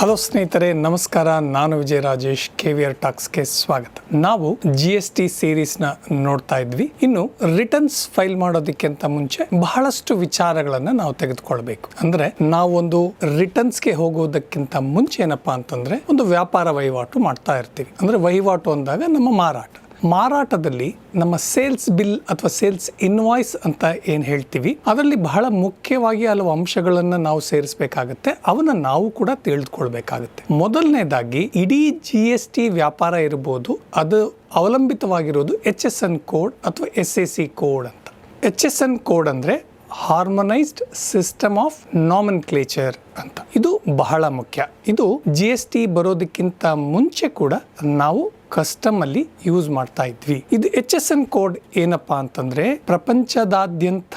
Hello ಸ್ನೇಹಿತರೆ, ನಮಸ್ಕಾರ. ನಾನು ವಿಜಯ ರಾಜೇಶ್ ಟಾಕ್ಸ್ ಟಾಕ್ಸ್ಗೆ ಸ್ವಾಗತ. ನಾವು ಜಿ ಎಸ್ ಟಿ ಸೀರೀಸ್ನ ನೋಡ್ತಾ ಇದ್ವಿ. ಇನ್ನು ರಿಟರ್ನ್ಸ್ ಫೈಲ್ ಮಾಡೋದಕ್ಕಿಂತ ಮುಂಚೆ ಬಹಳಷ್ಟು ವಿಚಾರಗಳನ್ನು ನಾವು ತೆಗೆದುಕೊಳ್ಬೇಕು. ಅಂದ್ರೆ ನಾವೊಂದು ರಿಟರ್ನ್ಸ್ಗೆ ಹೋಗೋದಕ್ಕಿಂತ ಮುಂಚೆ ಏನಪ್ಪಾ ಅಂತಂದ್ರೆ, ಒಂದು ವ್ಯಾಪಾರ ವಹಿವಾಟು ಮಾಡ್ತಾ ಇರ್ತೀವಿ. ಅಂದ್ರೆ ವಹಿವಾಟು ಅಂದಾಗ ನಮ್ಮ ಮಾರಾಟ. ಮಾರಾಟದಲ್ಲಿ ನಮ್ಮ ಸೇಲ್ಸ್ ಬಿಲ್ ಅಥವಾ ಸೇಲ್ಸ್ ಇನ್ವಾಯ್ಸ್ ಅಂತ ಏನು ಹೇಳ್ತೀವಿ, ಅದರಲ್ಲಿ ಬಹಳ ಮುಖ್ಯವಾಗಿ ಹಲವು ಅಂಶಗಳನ್ನು ನಾವು ಸೇರಿಸಬೇಕಾಗುತ್ತೆ. ಅವನ್ನ ನಾವು ಕೂಡ ತಿಳಿದುಕೊಳ್ಬೇಕಾಗುತ್ತೆ. ಮೊದಲನೇದಾಗಿ, ಇಡೀ ಜಿ ಎಸ್ ಟಿ ವ್ಯಾಪಾರ ಇರ್ಬೋದು, ಅದು ಅವಲಂಬಿತವಾಗಿರೋದು ಎಚ್ ಎಸ್ ಎನ್ ಕೋಡ್ ಅಥವಾ ಎಸ್ ಎ ಸಿ ಕೋಡ್ ಅಂತ. ಎಚ್ ಎಸ್ ಎನ್ ಕೋಡ್ ಅಂದರೆ ಹಾರ್ಮನೈಸ್ಡ್ ಸಿಸ್ಟಮ್ ಆಫ್ ನಾಮನ್ ಕ್ಲೇಚರ್ ಅಂತ. ಇದು ಬಹಳ ಮುಖ್ಯ. ಇದು ಜಿ ಎಸ್ ಟಿ ಬರೋದಕ್ಕಿಂತ ಮುಂಚೆ ಕೂಡ ನಾವು ಕಸ್ಟಮ್ ಅಲ್ಲಿ ಯೂಸ್ ಮಾಡ್ತಾ ಇದ್ವಿ. ಇದು ಎಚ್ ಎಸ್ ಎನ್ ಕೋಡ್ ಏನಪ್ಪಾ ಅಂತಂದ್ರೆ ಪ್ರಪಂಚದಾದ್ಯಂತ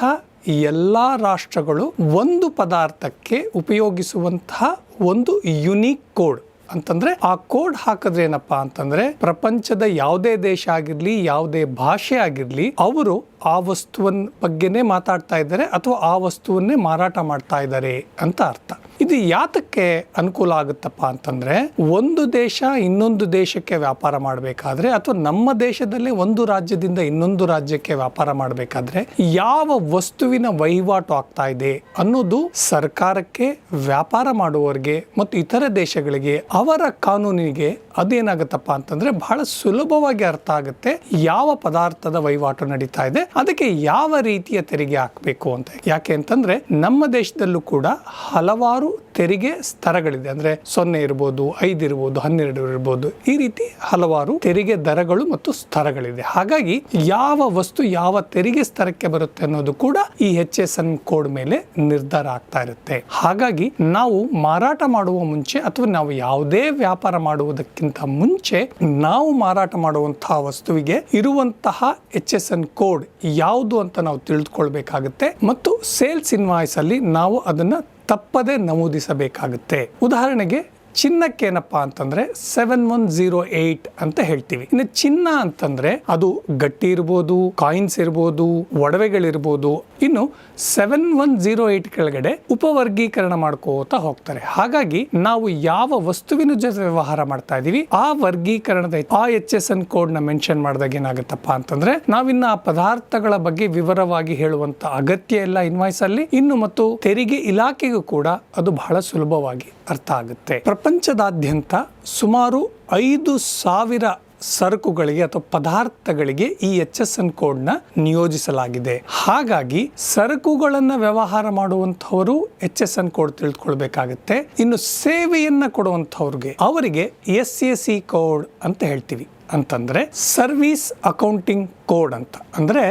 ಎಲ್ಲಾ ರಾಷ್ಟ್ರಗಳು ಒಂದು ಪದಾರ್ಥಕ್ಕೆ ಉಪಯೋಗಿಸುವಂತಹ ಒಂದು ಯುನೀಕ್ ಕೋಡ್ ಅಂತಂದ್ರೆ ಆ ಕೋಡ್ ಹಾಕಿದ್ರೆ ಏನಪ್ಪಾ ಅಂತಂದ್ರೆ ಪ್ರಪಂಚದ ಯಾವುದೇ ದೇಶ ಆಗಿರ್ಲಿ, ಯಾವುದೇ ಭಾಷೆ ಆಗಿರ್ಲಿ, ಅವರು ಆ ವಸ್ತುವನ್ನ ಬಗ್ಗೆನೇ ಮಾತಾಡ್ತಾ ಇದ್ದಾರೆ ಅಥವಾ ಆ ವಸ್ತುವನ್ನೇ ಮಾರಾಟ ಮಾಡ್ತಾ ಇದ್ದಾರೆ ಅಂತ ಅರ್ಥ. ಇದು ಯಾತಕ್ಕೆ ಅನುಕೂಲ ಆಗುತ್ತಪ್ಪ ಅಂತಂದ್ರೆ ಒಂದು ದೇಶ ಇನ್ನೊಂದು ದೇಶಕ್ಕೆ ವ್ಯಾಪಾರ ಮಾಡಬೇಕಾದ್ರೆ ಅಥವಾ ನಮ್ಮ ದೇಶದಲ್ಲೇ ಒಂದು ರಾಜ್ಯದಿಂದ ಇನ್ನೊಂದು ರಾಜ್ಯಕ್ಕೆ ವ್ಯಾಪಾರ ಮಾಡಬೇಕಾದ್ರೆ ಯಾವ ವಸ್ತುವಿನ ವಹಿವಾಟು ಆಗ್ತಾ ಇದೆ ಅನ್ನೋದು ಸರ್ಕಾರಕ್ಕೆ ವ್ಯಾಪಾರ ಮಾಡುವವರಿಗೆ ಮತ್ತು ಇತರ ದೇಶಗಳಿಗೆ ಅವರ ಕಾನೂನಿಗೆ ಅದೇನಾಗುತ್ತಪ್ಪ ಅಂತಂದ್ರೆ ಬಹಳ ಸುಲಭವಾಗಿ ಅರ್ಥ ಆಗುತ್ತೆ ಯಾವ ಪದಾರ್ಥದ ವಹಿವಾಟು ನಡೀತಾ ಇದೆ, ಅದಕ್ಕೆ ಯಾವ ರೀತಿಯ ತೆರಿಗೆ ಹಾಕಬೇಕು ಅಂತ. ಯಾಕೆ ಅಂತಂದ್ರೆ ನಮ್ಮ ದೇಶದಲ್ಲೂ ಕೂಡ ಹಲವಾರು ತೆರಿಗೆ ಸ್ತರಗಳಿದೆ ಅಂದ್ರೆ ಸೊನ್ನೆ ಇರ್ಬೋದು, ಐದು ಇರ್ಬೋದು, ಹನ್ನೆರಡು ಇರ್ಬೋದು. ಈ ರೀತಿ ಹಲವಾರು ತೆರಿಗೆ ದರಗಳು ಮತ್ತು ಸ್ತರಗಳಿದೆ ಹಾಗಾಗಿ ಯಾವ ವಸ್ತು ಯಾವ ತೆರಿಗೆ ಸ್ತರಕ್ಕೆ ಬರುತ್ತೆ ಅನ್ನೋದು ಕೂಡ ಈ ಎಚ್ ಎಸ್ ಎನ್ ಕೋಡ್ ಮೇಲೆ ನಿರ್ಧಾರ ಆಗ್ತಾ ಇರುತ್ತೆ. ಹಾಗಾಗಿ ನಾವು ಮಾರಾಟ ಮಾಡುವ ಮುಂಚೆ ಅಥವಾ ನಾವು ಯಾವುದೇ ವ್ಯಾಪಾರ ಮಾಡುವುದಕ್ಕಿಂತ ಮುಂಚೆ ನಾವು ಮಾರಾಟ ಮಾಡುವಂತಹ ವಸ್ತುವಿಗೆ ಇರುವಂತಹ ಎಚ್ ಎಸ್ ಎನ್ ಕೋಡ್ ಯಾವುದು ಅಂತ ನಾವು ತಿಳಿದುಕೊಳ್ಬೇಕಾಗುತ್ತೆ ಮತ್ತು ಸೇಲ್ಸ್ ಇನ್ವಾಯ್ಸ್ ಅಲ್ಲಿ ನಾವು ಅದನ್ನ ತಪ್ಪದೆ ನಮೂದಿಸಬೇಕಾಗುತ್ತೆ. ಉದಾಹರಣೆಗೆ ಚಿನ್ನಕ್ಕೇನಪ್ಪಾ ಅಂತಂದ್ರೆ ಸೆವೆನ್ ಒನ್ ಜೀರೋ ಏಟ್ ಅಂತ ಹೇಳ್ತೀವಿ. ಇನ್ನು ಚಿನ್ನ ಅಂತಂದ್ರೆ ಅದು ಗಟ್ಟಿ ಇರ್ಬೋದು ಕಾಯಿನ್ಸ್ ಇರ್ಬೋದು, ಒಡವೆಗಳಿರ್ಬೋದು. ಇನ್ನು ಸೆವೆನ್ ಒನ್ ಜೀರೋ ಏಟ್ ಕೆಳಗಡೆ ಉಪವರ್ಗೀಕರಣ ಮಾಡ್ಕೋತಾ ಹೋಗ್ತಾರೆ. ಹಾಗಾಗಿ ನಾವು ಯಾವ ವಸ್ತುವಿನ ಜೊತೆ ವ್ಯವಹಾರ ಮಾಡ್ತಾ ಇದೀವಿ, ಆ ವರ್ಗೀಕರಣದ ಆ ಎಚ್ ಎಸ್ ಎನ್ ಕೋಡ್ನ ಮೆನ್ಷನ್ ಮಾಡಿದಾಗ ಏನಾಗುತ್ತಪ್ಪ ಅಂತಂದ್ರೆ ನಾವಿನ್ನ ಆ ಪದಾರ್ಥಗಳ ಬಗ್ಗೆ ವಿವರವಾಗಿ ಹೇಳುವಂತ ಅಗತ್ಯ ಇಲ್ಲ ಇನ್ವಾಯ್ಸ್ ಅಲ್ಲಿ ಇನ್ನು ಮತ್ತು ತೆರಿಗೆ ಇಲಾಖೆಗೂ ಕೂಡ ಅದು ಬಹಳ ಸುಲಭವಾಗಿ ಅರ್ಥ ಆಗುತ್ತೆ. ಪ್ರಪಂಚದಾದ್ಯಂತ ಸುಮಾರು ಐದು ಸಾವಿರ ಸರಕುಗಳಿಗೆ ಅಥವಾ ಪದಾರ್ಥಗಳಿಗೆ ಈ ಎಚ್ ಎಸ್ ಎನ್ ಕೋಡ್ನ ನಿಯೋಜಿಸಲಾಗಿದೆ. ಹಾಗಾಗಿ ಸರಕುಗಳನ್ನು ವ್ಯವಹಾರ ಮಾಡುವಂಥವರು ಎಚ್ ಎಸ್ ಎನ್ ಕೋಡ್ ತಿಳ್ಕೊಳ್ಬೇಕಾಗತ್ತೆ. ಇನ್ನು ಸೇವೆಯನ್ನು ಕೊಡುವಂಥವ್ರಿಗೆ ಅವರಿಗೆ ಎಸ್ ಎ ಸಿ ಕೋಡ್ ಅಂತ ಹೇಳ್ತೀವಿ. ಅಂತಂದ್ರೆ ಸರ್ವಿಸ್ ಅಕೌಂಟಿಂಗ್ ಕೋಡ್ ಅಂತ. ಅಂದ್ರೆ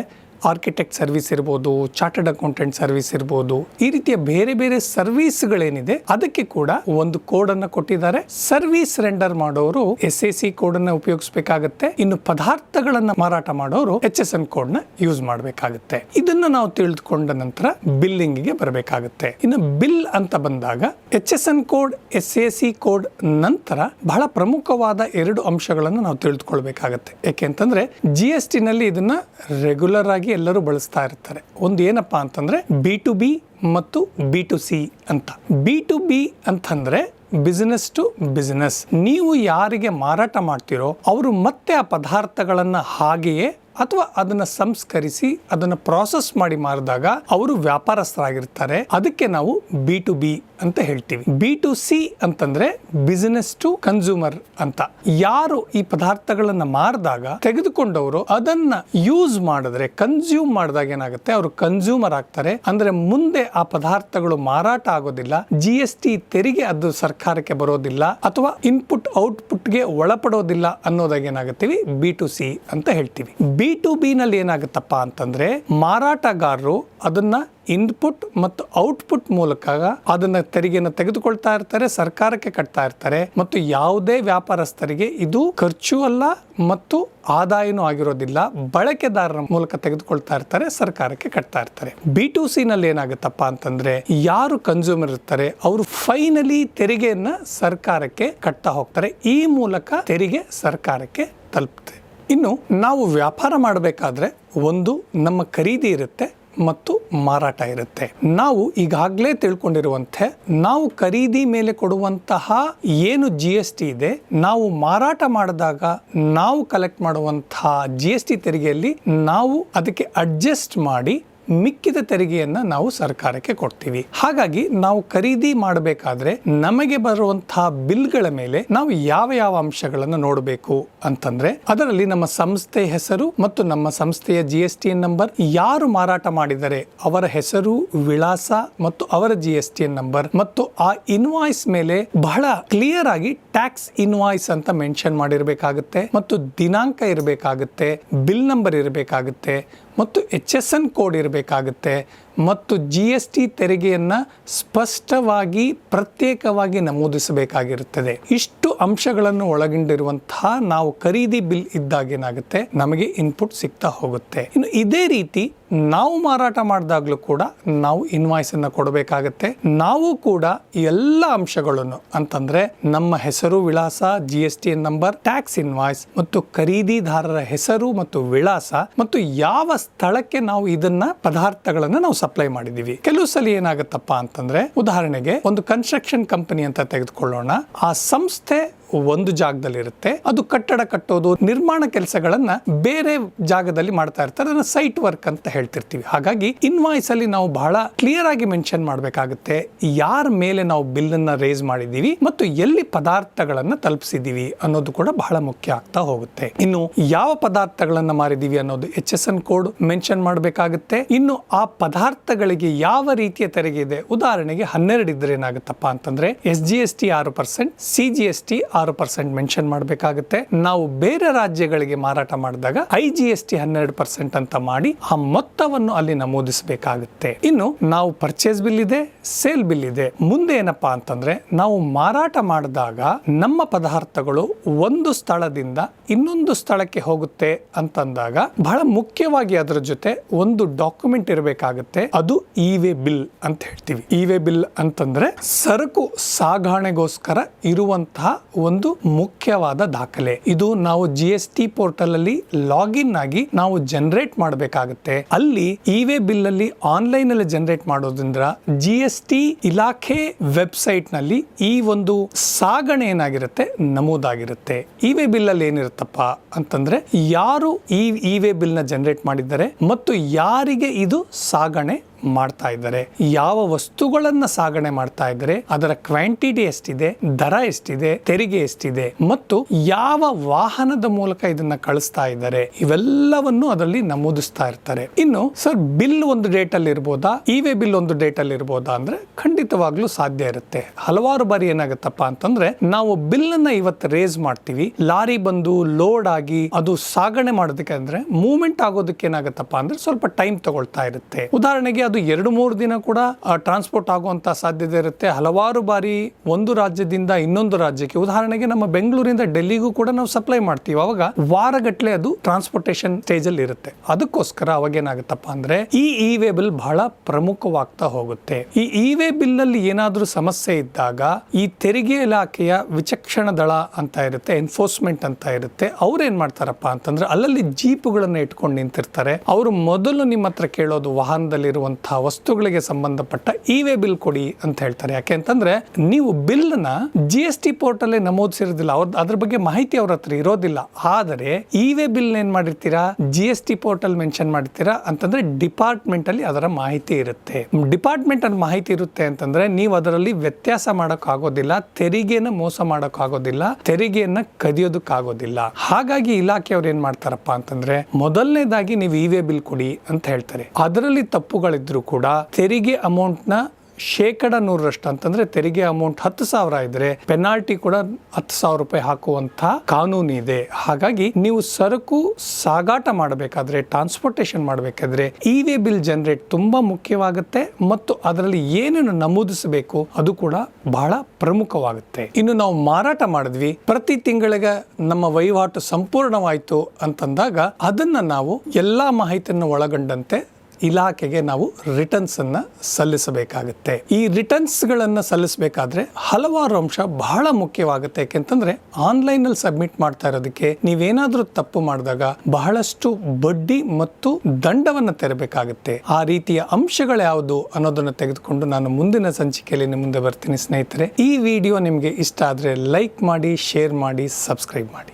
ಆರ್ಕಿಟೆಕ್ಟ್ ಸರ್ವಿಸ್ ಇರ್ಬೋದು ಚಾರ್ಟರ್ಡ್ ಅಕೌಂಟೆಂಟ್ ಸರ್ವಿಸ್ ಇರ್ಬೋದು, ಈ ರೀತಿಯ ಬೇರೆ ಬೇರೆ ಸರ್ವಿಸ್ಗಳೇನಿದೆ ಅದಕ್ಕೆ ಕೂಡ ಒಂದು ಕೋಡ್ ಅನ್ನ ಕೊಟ್ಟಿದ್ದಾರೆ. ಸರ್ವಿಸ್ ರೆಂಡರ್ ಮಾಡೋರು ಎಸ್ ಎ ಸಿ ಕೋಡ್ ಅನ್ನ ಉಪಯೋಗಿಸಬೇಕಾಗತ್ತೆ. ಇನ್ನು ಪದಾರ್ಥಗಳನ್ನ ಮಾರಾಟ ಮಾಡೋರು ಎಚ್ ಎಸ್ ಎನ್ ಕೋಡ್ನ ಯೂಸ್ ಮಾಡಬೇಕಾಗುತ್ತೆ. ಇದನ್ನ ನಾವು ತಿಳಿದುಕೊಂಡ ನಂತರ ಬಿಲ್ಲಿಂಗ್ಗೆ ಬರಬೇಕಾಗುತ್ತೆ. ಇನ್ನು ಬಿಲ್ ಅಂತ ಬಂದಾಗ H S N code S A C code ನಂತರ ಬಹಳ ಪ್ರಮುಖವಾದ ಎರಡು ಅಂಶಗಳನ್ನು ನಾವು ತಿಳಿದುಕೊಳ್ಬೇಕಾಗತ್ತೆ. ಯಾಕೆ ಅಂತಂದ್ರೆ ಜಿ ಎಸ್ ಟಿ ನಲ್ಲಿ ಇದನ್ನ ರೆಗ್ಯುಲರ್ ಆಗಿ ಎಲ್ಲರೂ ಬಳಸ್ತಾ ಇರ್ತಾರೆ. ಒಂದು ಏನಪ್ಪ ಅಂತಂದ್ರೆ ಬಿ ಟು ಬಿ ಮತ್ತು ಬಿ ಟು ಸಿ ಅಂತ. ಬಿ ಟು ಬಿ ಅಂತಂದ್ರೆ ಬಿಸಿನೆಸ್ ಟು ಬಿಸಿನೆಸ್ ನೀವು ಯಾರಿಗೆ ಮಾರಾಟ ಮಾಡ್ತಿರೋ, ಅವರು ಮತ್ತೆ ಆ ಪದಾರ್ಥಗಳನ್ನ ಹಾಗೆಯೇ ಅಥವಾ ಅದನ್ನ ಸಂಸ್ಕರಿಸಿ, ಅದನ್ನ ಪ್ರಾಸೆಸ್ ಮಾಡಿ ಮಾರಿದಾಗ ಅವರು ವ್ಯಾಪಾರಸ್ಥರಾಗಿರ್ತಾರೆ. ಅದಕ್ಕೆ ನಾವು ಬಿ ಟು ಬಿ ಅಂತ ಹೇಳ್ತೀವಿ. ಬಿ ಟು ಸಿ ಅಂತಂದ್ರೆ ಬಿಸಿನೆಸ್ ಟು ಕನ್ಸ್ಯೂಮರ್ ಅಂತ. ಯಾರು ಈ ಪದಾರ್ಥಗಳನ್ನ ಮಾರಿದಾಗ ತೆಗೆದುಕೊಂಡವರು ಅದನ್ನ ಯೂಸ್ ಮಾಡಿದ್ರೆ ಕನ್ಸ್ಯೂಮ್ ಮಾಡಿದಾಗ ಏನಾಗುತ್ತೆ? ಅವರು ಕನ್ಸ್ಯೂಮರ್ ಆಗ್ತಾರೆ. ಅಂದ್ರೆ ಮುಂದೆ ಆ ಪದಾರ್ಥಗಳು ಮಾರಾಟ ಆಗೋದಿಲ್ಲ. ಜಿ ಎಸ್ ಟಿ ತೆರಿಗೆ ಅದು ಸರ್ಕಾರಕ್ಕೆ ಬರೋದಿಲ್ಲ. ಅಥವಾ ಇನ್ಪುಟ್ ಔಟ್ಪುಟ್ಗೆ ಒಳಪಡೋದಿಲ್ಲ ಅನ್ನೋದಾಗ ಏನಾಗುತ್ತೀವಿ? ಬಿ ಟು ಸಿ ಅಂತ ಹೇಳ್ತೀವಿ. ಬಿ ಟು ಬಿ ನಲ್ಲಿ ಏನಾಗುತ್ತಪ್ಪ ಅಂತಂದ್ರೆ ಮಾರಾಟಗಾರರು ಅದನ್ನ ಇನ್ಪುಟ್ ಮತ್ತು ಔಟ್ಪುಟ್ ಮೂಲಕ ಅದನ್ನ ತೆರಿಗೆಯನ್ನು ತೆಗೆದುಕೊಳ್ತಾ ಇರ್ತಾರೆ, ಸರ್ಕಾರಕ್ಕೆ ಕಟ್ತಾ ಇರ್ತಾರೆ ಮತ್ತು ಯಾವುದೇ ವ್ಯಾಪಾರಸ್ಥರಿಗೆ ಇದು ಖರ್ಚು ಅಲ್ಲ ಮತ್ತು ಆದಾಯನೂ ಆಗಿರೋದಿಲ್ಲ. ಬಳಕೆದಾರರ ಮೂಲಕ ತೆಗೆದುಕೊಳ್ತಾ ಇರ್ತಾರೆ, ಸರ್ಕಾರಕ್ಕೆ ಕಟ್ತಾ ಇರ್ತಾರೆ. ಬಿ ಟು ಸಿ ನಲ್ಲಿ ಏನಾಗುತ್ತಪ್ಪ ಅಂತಂದ್ರೆ ಯಾರು ಕನ್ಸ್ಯೂಮರ್ ಇರ್ತಾರೆ, ಅವರು ಫೈನಲಿ ತೆರಿಗೆಯನ್ನ ಸರ್ಕಾರಕ್ಕೆ ಕಟ್ತಾ ಹೋಗ್ತಾರೆ. ಈ ಮೂಲಕ ತೆರಿಗೆ ಸರ್ಕಾರಕ್ಕೆ ತಲುಪುತ್ತೆ ಇನ್ನು ನಾವು ವ್ಯಾಪಾರ ಮಾಡಬೇಕಾದ್ರೆ ಒಂದು ನಮ್ಮ ಖರೀದಿ ಇರುತ್ತೆ ಮತ್ತು ಮಾರಾಟ ಇರುತ್ತೆ. ನಾವು ಈಗಾಗಲೇ ತಿಳ್ಕೊಂಡಿರುವಂತೆ ನಾವು ಖರೀದಿ ಮೇಲೆ ಕೊಡುವಂತಹ ಏನು ಜಿ ಎಸ್ ಟಿ ಇದೆ, ನಾವು ಮಾರಾಟ ಮಾಡಿದಾಗ ನಾವು ಕಲೆಕ್ಟ್ ಮಾಡುವಂತಹ ಜಿ ಎಸ್ ಟಿ ತೆರಿಗೆಯಲ್ಲಿ ನಾವು ಅದಕ್ಕೆ ಅಡ್ಜಸ್ಟ್ ಮಾಡಿ ಮಿಕ್ಕಿದ ತೆರಿಗೆಯನ್ನ ನಾವು ಸರ್ಕಾರಕ್ಕೆ ಕೊಡ್ತೀವಿ. ಹಾಗಾಗಿ ನಾವು ಖರೀದಿ ಮಾಡಬೇಕಾದ್ರೆ ನಮಗೆ ಬರುವಂತಹ ಬಿಲ್ಗಳ ಮೇಲೆ ನಾವು ಯಾವ ಯಾವ ಅಂಶಗಳನ್ನು ನೋಡಬೇಕು ಅಂತಂದ್ರೆ ಅದರಲ್ಲಿ ನಮ್ಮ ಸಂಸ್ಥೆ ಹೆಸರು ಮತ್ತು ನಮ್ಮ ಸಂಸ್ಥೆಯ ಜಿ ಎಸ್ ಟಿ ನಂಬರ್ ಯಾರು ಮಾರಾಟ ಮಾಡಿದರೆ ಅವರ ಹೆಸರು, ವಿಳಾಸ ಮತ್ತು ಅವರ ಜಿ ಎಸ್ ಟಿ ನಂಬರ್ ಮತ್ತು ಆ ಇನ್ವಾಯ್ಸ್ ಮೇಲೆ ಬಹಳ ಕ್ಲಿಯರ್ ಆಗಿ ಟ್ಯಾಕ್ಸ್ ಇನ್ವಾಯ್ಸ್ ಅಂತ ಮೆನ್ಷನ್ ಮಾಡಿರಬೇಕಾಗುತ್ತೆ ಮತ್ತು ದಿನಾಂಕ ಇರಬೇಕಾಗುತ್ತೆ ಬಿಲ್ ನಂಬರ್ ಇರಬೇಕಾಗುತ್ತೆ ಮತ್ತು ಎಚ್ ಎಸ್ ಎನ್ ಕೋಡ್ ಇರಬೇಕಾಗುತ್ತೆ. ಮತ್ತು ಜಿ ಎಸ್ ಟಿ ತೆರಿಗೆಯನ್ನು ಸ್ಪಷ್ಟವಾಗಿ, ಪ್ರತ್ಯೇಕವಾಗಿ ನಮೂದಿಸಬೇಕಾಗಿರುತ್ತದೆ. ಇಷ್ಟು ಅಂಶಗಳನ್ನು ಒಳಗೊಂಡಿರುವಂತಹ ನಾವು ಖರೀದಿ ಬಿಲ್ ಇದ್ದಾಗೇನಾಗುತ್ತೆ ನಮಗೆ ಇನ್ಪುಟ್ ಸಿಗ್ತಾ ಹೋಗುತ್ತೆ. ಇನ್ನು ಇದೇ ರೀತಿ ನಾವು ಮಾರಾಟ ಮಾಡಿದಾಗಲೂ ಕೂಡ ನಾವು ಇನ್ವಾಯ್ಸ್ ಅನ್ನು ಕೊಡಬೇಕಾಗತ್ತೆ. ನಾವು ಕೂಡ ಎಲ್ಲ ಅಂಶಗಳನ್ನು ಅಂತಂದ್ರೆ ನಮ್ಮ ಹೆಸರು, ವಿಳಾಸ G S T number tax invoice ಮತ್ತು ಖರೀದಿದಾರರ ಹೆಸರು ಮತ್ತು ವಿಳಾಸ ಮತ್ತು ಯಾವ ಸ್ಥಳಕ್ಕೆ ನಾವು ಇದನ್ನ ಪದಾರ್ಥಗಳನ್ನ ನಾವು ಸಪ್ಲೈ ಮಾಡಿದೀವಿ ಕೆಲವು ಸಲ ಏನಾಗುತ್ತಪ್ಪ ಅಂತಂದ್ರೆ ಉದಾಹರಣೆಗೆ ಒಂದು ಕನ್ಸ್ಟ್ರಕ್ಷನ್ ಕಂಪನಿ ಅಂತ ತೆಗೆದುಕೊಳ್ಳೋಣ. ಆ ಸಂಸ್ಥೆ ಒಂದು ಜಾಗದಲ್ಲಿ ಇರುತ್ತೆ ಅದು ಕಟ್ಟಡ ಕಟ್ಟೋದು, ನಿರ್ಮಾಣ ಕೆಲಸಗಳನ್ನ ಬೇರೆ ಜಾಗದಲ್ಲಿ ಮಾಡ್ತಾ ಇರ್ತಾರೆ. ಅದನ್ನ ಸೈಟ್ ವರ್ಕ್ ಅಂತ ಹೇಳ್ತಿರ್ತೀವಿ. ಹಾಗಾಗಿ ಇನ್ವಾಯ್ಸ್ ಅಲ್ಲಿ ನಾವು ಬಹಳ ಕ್ಲಿಯರ್ ಆಗಿ ಮೆನ್ಷನ್ ಮಾಡಬೇಕಾಗುತ್ತೆ. ಯಾರ ಮೇಲೆ ನಾವು ಬಿಲ್ ಅನ್ನ ರೇಸ್ ಮಾಡಿದೀವಿ ಮತ್ತು ಎಲ್ಲಿ ಪದಾರ್ಥಗಳನ್ನ ತಲುಪಿಸಿದೀವಿ ಅನ್ನೋದು ಕೂಡ ಬಹಳ ಮುಖ್ಯ ಆಗ್ತಾ ಹೋಗುತ್ತೆ. ಇನ್ನು ಯಾವ ಪದಾರ್ಥಗಳನ್ನ ಮಾರಿದೀವಿ ಅನ್ನೋದು H S N code mention ಮಾಡಬೇಕಾಗುತ್ತೆ. ಇನ್ನು ಆ ಪದಾರ್ಥಗಳಿಗೆ ಯಾವ ರೀತಿಯ ತೆರಿಗೆ ಇದೆ? ಉದಾಹರಣೆಗೆ ಹನ್ನೆರಡು ಇದ್ರೆ ಏನಾಗುತ್ತಪ್ಪ ಅಂತಂದ್ರೆ ಎಸ್ ಜಿ ಎಸ್ ಟಿ ಆರು percent C G S T ಆರು ಪರ್ಸೆಂಟ್ ಮೆನ್ಷನ್ ಮಾಡಬೇಕಾಗುತ್ತೆ. ನಾವು ಬೇರೆ ರಾಜ್ಯಗಳಿಗೆ ಮಾರಾಟ ಮಾಡಿದಾಗ ಐ ಜಿ ಎಸ್ ಟಿ ಹನ್ನೆರಡು ಪರ್ಸೆಂಟ್ ಅಂತ ಮಾಡಿ ಆ ಮೊತ್ತವನ್ನು ಅಲ್ಲಿ ನಮೂದಿಸಬೇಕಾಗುತ್ತೆ. ಇನ್ನು ನಾವು ಪರ್ಚೇಸ್ ಬಿಲ್ ಇದೆ ಸೇಲ್ ಬಿಲ್ ಇದೆ. ಮುಂದೆ ಏನಪ್ಪಾ ಅಂತಂದ್ರೆ ನಾವು ಮಾರಾಟ ಮಾಡಿದಾಗ ನಮ್ಮ ಪದಾರ್ಥಗಳು ಒಂದು ಸ್ಥಳದಿಂದ ಇನ್ನೊಂದು ಸ್ಥಳಕ್ಕೆ ಹೋಗುತ್ತೆ ಅಂತಂದಾಗ ಬಹಳ ಮುಖ್ಯವಾಗಿ ಅದರ ಜೊತೆ ಒಂದು ಡಾಕ್ಯುಮೆಂಟ್ ಇರಬೇಕಾಗುತ್ತೆ. ಅದು ಇ ವೇ ಬಿಲ್ ಅಂತ ಹೇಳ್ತೀವಿ. ಇ ವೇ ಬಿಲ್ ಅಂತಂದ್ರೆ ಸರಕು ಸಾಗಣೆಗೋಸ್ಕರ ಇರುವಂತಹ ಒಂದು ಮುಖ್ಯವಾದ ದಾಖಲೆ. ಇದು ನಾವು ಜಿ ಎಸ್ ಟಿ ಪೋರ್ಟಲ್ ಅಲ್ಲಿ ಲಾಗಿನ್ ಆಗಿ ನಾವು ಜನರೇಟ್ ಮಾಡಬೇಕಾಗುತ್ತೆ. ಅಲ್ಲಿ ಇ ವೇ ಬಿಲ್ ಅಲ್ಲಿ ಆನ್ಲೈನ್ ಅಲ್ಲಿ ಜನರೇಟ್ ಮಾಡೋದ್ರಿಂದ ಜಿ ಎಸ್ ಟಿ ಇಲಾಖೆ ವೆಬ್ಸೈಟ್ನಲ್ಲಿ ಈ ಒಂದು ಸಾಗಣೆ ಏನಾಗಿರುತ್ತೆ? ನಮೂದಾಗಿರುತ್ತೆ. ಇ ವೇ ಬಿಲ್ ಅಲ್ಲಿ ಏನಿರುತ್ತಪ್ಪ ಅಂತಂದ್ರೆ ಯಾರು ಈ ವೇ ಬಿಲ್ನ ಜನರೇಟ್ ಮಾಡಿದ್ದಾರೆ ಮತ್ತು ಯಾರಿಗೆ ಇದು ಸಾಗಣೆ ಮಾಡ್ತಾ ಇದ್ದಾರೆ. ಯಾವ ವಸ್ತುಗಳನ್ನ ಸಾಗಣೆ ಮಾಡ್ತಾ ಇದ್ದಾರೆ, ಅದರ ಕ್ವಾಂಟಿಟಿ ಎಷ್ಟಿದೆ, ದರ ಎಷ್ಟಿದೆ, ತೆರಿಗೆ ಎಷ್ಟಿದೆ, ಮತ್ತು ಯಾವ ವಾಹನದ ಮೂಲಕ ಇದನ್ನ ಕಳಿಸ್ತಾ ಇದ್ದಾರೆ, ಇವೆಲ್ಲವನ್ನು ಅದರಲ್ಲಿ ನಮೂದಿಸ್ತಾ ಇರ್ತಾರೆ. ಇನ್ನು ಸರ್, ಬಿಲ್ ಒಂದು ಡೇಟ್ ಅಲ್ಲಿ ಇರ್ಬೋದಾ? ಇ ವೇ ಬಿಲ್ ಒಂದು ಡೇಟ್ ಅಲ್ಲಿ ಇರ್ಬೋದಾ ಅಂದ್ರೆ ಖಂಡಿತವಾಗ್ಲೂ ಸಾಧ್ಯ ಇರುತ್ತೆ. ಹಲವಾರು ಬಾರಿ ಏನಾಗುತ್ತಪ್ಪ ಅಂತಂದ್ರೆ, ನಾವು ಬಿಲ್ ಅನ್ನ ಇವತ್ತು ರೇಸ್ ಮಾಡ್ತೀವಿ, ಲಾರಿ ಬಂದು ಲೋಡ್ ಆಗಿ ಅದು ಸಾಗಣೆ ಮಾಡೋದಕ್ಕೆ ಅಂದ್ರೆ ಮೂವ್ಮೆಂಟ್ ಆಗೋದಕ್ಕೆ ಏನಾಗುತ್ತಪ್ಪ ಅಂದ್ರೆ ಸ್ವಲ್ಪ ಟೈಮ್ ತಗೊಳ್ತಾ ಇರುತ್ತೆ. ಉದಾಹರಣೆಗೆ ಅದು ಎರಡು ಮೂರು ದಿನ ಕೂಡ ಟ್ರಾನ್ಸ್ಪೋರ್ಟ್ ಆಗುವಂತ ಸಾಧ್ಯತೆ ಇರುತ್ತೆ. ಹಲವಾರು ಬಾರಿ ಒಂದು ರಾಜ್ಯದಿಂದ ಇನ್ನೊಂದು ರಾಜ್ಯಕ್ಕೆ. ಉದಾಹರಣೆಗೆ ನಮ್ಮ ಬೆಂಗಳೂರಿಂದ ಡೆಲ್ಲಿಗೂ ಕೂಡ ನಾವು ಸಪ್ಲೈ ಮಾಡ್ತೀವಿ. ಅವಾಗ ವಾರಗಟ್ಟಲೆ ಅದು ಟ್ರಾನ್ಸ್ಪೋರ್ಟೇಷನ್ ಸ್ಟೇಜ್ ಅಲ್ಲಿ ಇರುತ್ತೆ. ಅದಕ್ಕೋಸ್ಕರ ಅವಾಗ ಏನಾಗುತ್ತಪ್ಪ ಅಂದ್ರೆ, ಈ ಇ ವೇ ಬಿಲ್ ಬಹಳ ಪ್ರಮುಖವಾಗ್ತಾ ಹೋಗುತ್ತೆ. ಈ ಇ ವೇ ಬಿಲ್ ಅಲ್ಲಿ ಏನಾದರೂ ಸಮಸ್ಯೆ ಇದ್ದಾಗ, ಈ ತೆರಿಗೆ ಇಲಾಖೆಯ ವಿಚಕ್ಷಣ ದಳ ಅಂತ ಇರುತ್ತೆ ಎನ್ಫೋರ್ಸ್ಮೆಂಟ್ ಅಂತ ಇರುತ್ತೆ, ಅವ್ರು ಏನ್ ಮಾಡ್ತಾರಪ್ಪ ಅಂತಂದ್ರೆ, ಅಲ್ಲಲ್ಲಿ ಜೀಪುಗಳನ್ನ ಇಟ್ಕೊಂಡು ನಿಂತಿರ್ತಾರೆ. ಅವರು ಮೊದಲು ನಿಮ್ಮ ಹತ್ರ ಕೇಳೋದು ವಾಹನದಲ್ಲಿರುವಂತಹ ವಸ್ತುಗಳಿಗೆ ಸಂಬಂಧಪಟ್ಟ ಇ ವೇ ಬಿಲ್ ಕೊಡಿ ಅಂತ ಹೇಳ್ತಾರೆ. ಯಾಕೆ ಅಂತಂದ್ರೆ ನೀವು ಬಿಲ್ನ ಜಿ ಎಸ್ ಟಿ ಪೋರ್ಟಲ್ ನಮೂದಿಸಿರೋದಿಲ್ಲ. ಅವ್ರ ಅದ್ರ ಬಗ್ಗೆ ಮಾಹಿತಿ ಅವ್ರ ಹತ್ರ ಇರೋದಿಲ್ಲ. ಆದರೆ ಇ ವೇ ಬಿಲ್ ಏನ್ ಮಾಡಿರ್ತೀರಾ? G S T portal mention ಮಾಡಿರ್ತೀರಾ? ಅಂತಂದ್ರೆ ಡಿಪಾರ್ಟ್ಮೆಂಟ್ ಅಲ್ಲಿ ಅದರ ಮಾಹಿತಿ ಇರುತ್ತೆ. ಡಿಪಾರ್ಟ್ಮೆಂಟ್ ಅಲ್ಲಿ ಮಾಹಿತಿ ಇರುತ್ತೆ ಅಂತಂದ್ರೆ ನೀವು ಅದರಲ್ಲಿ ವ್ಯತ್ಯಾಸ ಮಾಡಕ್ ಆಗೋದಿಲ್ಲ ತೆರಿಗೆನ ಮೋಸ ಮಾಡಕ್ ಆಗೋದಿಲ್ಲ ತೆರಿಗೆಯನ್ನ ಕದಿಯೋದಕ್ಕಾಗೋದಿಲ್ಲ. ಹಾಗಾಗಿ ಇಲಾಖೆಯವ್ರು ಏನ್ ಮಾಡ್ತಾರಪ್ಪ ಅಂತಂದ್ರೆ ಮೊದಲನೇದಾಗಿ ನೀವು ಇ ವೇ ಬಿಲ್ ಕೊಡಿ ಅಂತ ಹೇಳ್ತಾರೆ. ಅದರಲ್ಲಿ ತಪ್ಪುಗಳಿದ್ರು ಕೂಡ ತೆರಿಗೆ ಅಮೌಂಟ್ನ ಶೇಕಡ ನೂರರಷ್ಟು ಅಂತಂದ್ರೆ ತೆರಿಗೆ ಅಮೌಂಟ್ ಹತ್ತು ಸಾವಿರ ಇದ್ರೆ ಪೆನಾಲ್ಟಿ ಕೂಡ ಹತ್ತು ಸಾವಿರ ರೂಪಾಯಿ ಹಾಕುವಂತ ಕಾನೂನು ಇದೆ. ಹಾಗಾಗಿ ನೀವು ಸರಕು ಸಾಗಾಟ ಮಾಡಬೇಕಾದ್ರೆ, ಟ್ರಾನ್ಸ್ಪೋರ್ಟೇಷನ್ ಮಾಡಬೇಕಾದ್ರೆ ಇ ವೇ ಬಿಲ್ ಜನರೇಟ್ ತುಂಬಾ ಮುಖ್ಯವಾಗುತ್ತೆ ಮತ್ತು ಅದರಲ್ಲಿ ಏನೇನು ನಮೂದಿಸಬೇಕು ಅದು ಕೂಡ ಬಹಳ ಪ್ರಮುಖವಾಗುತ್ತೆ. ಇನ್ನು ನಾವು ಮಾರಾಟ ಮಾಡಿದ್ವಿ, ಪ್ರತಿ ತಿಂಗಳಿಗೆ ನಮ್ಮ ವಹಿವಾಟು ಸಂಪೂರ್ಣವಾಯಿತು ಅಂತಂದಾಗ ಅದನ್ನ ನಾವು ಎಲ್ಲಾ ಮಾಹಿತಿಯನ್ನು ಒಳಗೊಂಡಂತೆ ಇಲಾಖೆಗೆ ನಾವು ರಿಟರ್ನ್ಸ್ ಅನ್ನ ಸಲ್ಲಿಸಬೇಕಾಗುತ್ತೆ. ಈ ರಿಟರ್ನ್ಸ್ ಗಳನ್ನ ಸಲ್ಲಿಸಬೇಕಾದ್ರೆ ಹಲವಾರು ಅಂಶ ಬಹಳ ಮುಖ್ಯವಾಗುತ್ತೆ. ಯಾಕೆಂತಂದ್ರೆ ಆನ್ಲೈನ್ ಅಲ್ಲಿ ಸಬ್ಮಿಟ್ ಮಾಡ್ತಾ ಇರೋದಕ್ಕೆ ನೀವೇನಾದ್ರೂ ತಪ್ಪು ಮಾಡಿದಾಗ ಬಹಳಷ್ಟು ಬಡ್ಡಿ ಮತ್ತು ದಂಡವನ್ನ ತೆರಬೇಕಾಗುತ್ತೆ. ಆ ರೀತಿಯ ಅಂಶಗಳು ಯಾವುದು ಅನ್ನೋದನ್ನ ತೆಗೆದುಕೊಂಡು ನಾನು ಮುಂದಿನ ಸಂಚಿಕೆಯಲ್ಲಿ ನಿಮ್ಮ ಮುಂದೆ ಬರ್ತೀನಿ ಸ್ನೇಹಿತರೆ. ಈ ವಿಡಿಯೋ ನಿಮಗೆ ಇಷ್ಟ ಆದ್ರೆ ಲೈಕ್ ಮಾಡಿ ಶೇರ್ ಮಾಡಿ ಸಬ್ಸ್ಕ್ರೈಬ್ ಮಾಡಿ.